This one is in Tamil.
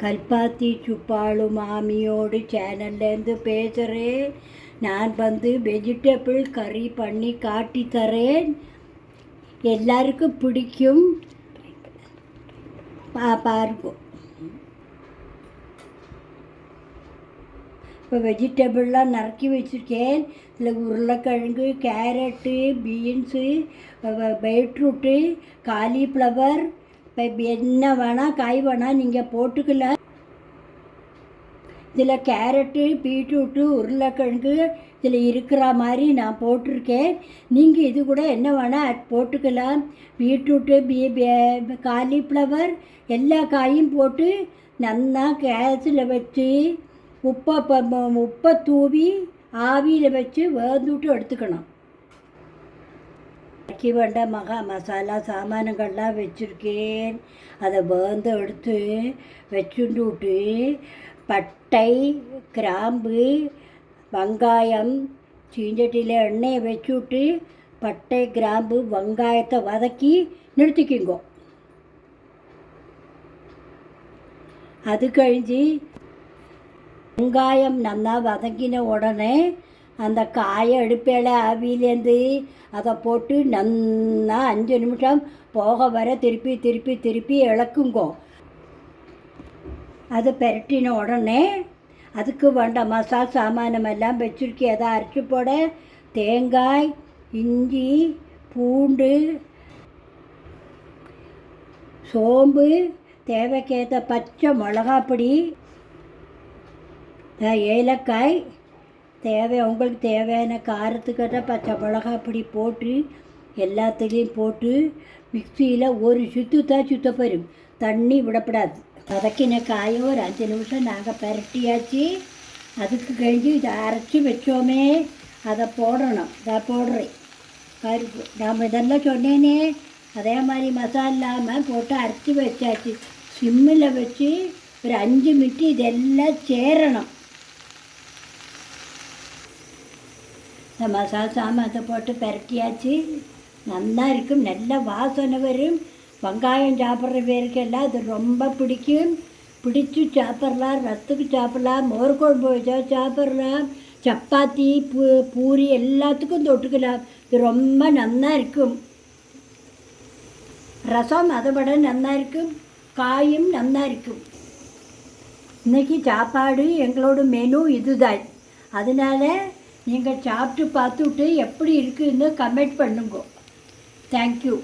கல்பாத்தி சுப்பாளு மாமியோடு சேனல்லேருந்து பேசுகிறேன் நான் வந்து வெஜிடபிள் கறி பண்ணி காட்டி தரேன். எல்லாருக்கும் பிடிக்கும். பா இப்போ வெஜிடபிள்லாம் நறுக்கி வச்சுருக்கேன். இதில் உருளைக்கிழங்கு கேரட்டு பீன்ஸு பீட்ரூட்டு காலிஃப்ளவர் இப்போ என்ன வேணால் காய் வேணால் நீங்கள் போட்டுக்கலாம் இதில் கேரட்டு பீட்ரூட்டு உருளைக்கிழங்கு இதில் இருக்கிற மாதிரி நான் போட்டிருக்கேன். நீங்கள் இது கூட என்ன வேணால் போட்டுக்கலாம். பீட்ரூட்டு பீ காலிஃப்ளவர் எல்லா காயும் போட்டு நல்லா கேஸில் வச்சு உப்பை உப்பை தூவி ஆவியில் வச்சு வேந்துட்டு எடுத்துக்கணும். அரைக்க வேண்ட மகா மசாலா சாமானுங்கள்லாம் வச்சுருக்கேன். அதை வேந்து எடுத்து வச்சுண்டு விட்டு பட்டை கிராம்பு வெங்காயம் சீஞ்சட்டியில் எண்ணெயை வச்சு விட்டு பட்டை கிராம்பு வெங்காயத்தை வதக்கி நிறுத்திக்கிங்கோ. அது கழிஞ்சு வெங்காயம் நல்லா வதங்கின உடனே அந்த காயை எடுப்பேல ஆவியிலேருந்து அதை போட்டு நன்னா அஞ்சு நிமிஷம் போக வர திருப்பி திருப்பி திருப்பி இழக்குங்கோ அது பெரட்டின உடனே அதுக்கு வேண்ட மசால் சாமானம் எல்லாம் வச்சுருக்கேன் அதை அரைச்சி போட தேங்காய் இஞ்சி பூண்டு சோம்பு தேவைக்கேற்ற பச்சை மிளகாப்பொடி ஏலக்காய் தேவை உங்களுக்கு தேவையான காரத்துக்கிட்ட பச்சை மிளகா அப்படி போட்டு எல்லாத்துலேயும் போட்டு மிக்சியில் ஒரு சுத்து தான் சுத்த போயிடும் தண்ணி விடப்படாது. வதக்கின காயும் ஒரு அஞ்சு நிமிஷம் நாங்கள் பரட்டியாச்சு. அதுக்கு கழிஞ்சு இதை அரைச்சி வச்சோமே. அதை போடணும். இதை போடுறேன். பருப்பு நாம் இதெல்லாம் சொன்னேனே. அதே மாதிரி மசாலா இல்லாமல் போட்டு அரைச்சி வச்சாச்சு. சிம்மில் வச்சு ஒரு அஞ்சு மினிட்டு இதெல்லாம் சேரணும். இந்த மசாலா சாமானத்தை போட்டு பரட்டியாச்சு. நல்லா இருக்கும். நல்ல வாசனை வரும். வெங்காயம் சாப்பிட்ற பேருக்கெல்லாம் அது ரொம்ப பிடிக்கும். பிடிச்சி சாப்பிட்லாம். ரத்துக்கு சாப்பிட்லாம். மோர் குழம்பு வச்சா சாப்பிட்லாம். சப்பாத்தி பூ பூரி எல்லாத்துக்கும் தொட்டுக்கலாம். இது ரொம்ப நல்லா இருக்கும். ரசம் அதை விட நல்லா இருக்கும். காயும் நல்லா இருக்கும். இன்றைக்கி சாப்பாடு எங்களோட மெனு இதுதான். அதனால் நீங்கள் சாப்பிட்டு பார்த்துட்டு எப்படி இருக்குதுன்னு கமெண்ட் பண்ணுங்க. தேங்க்யூ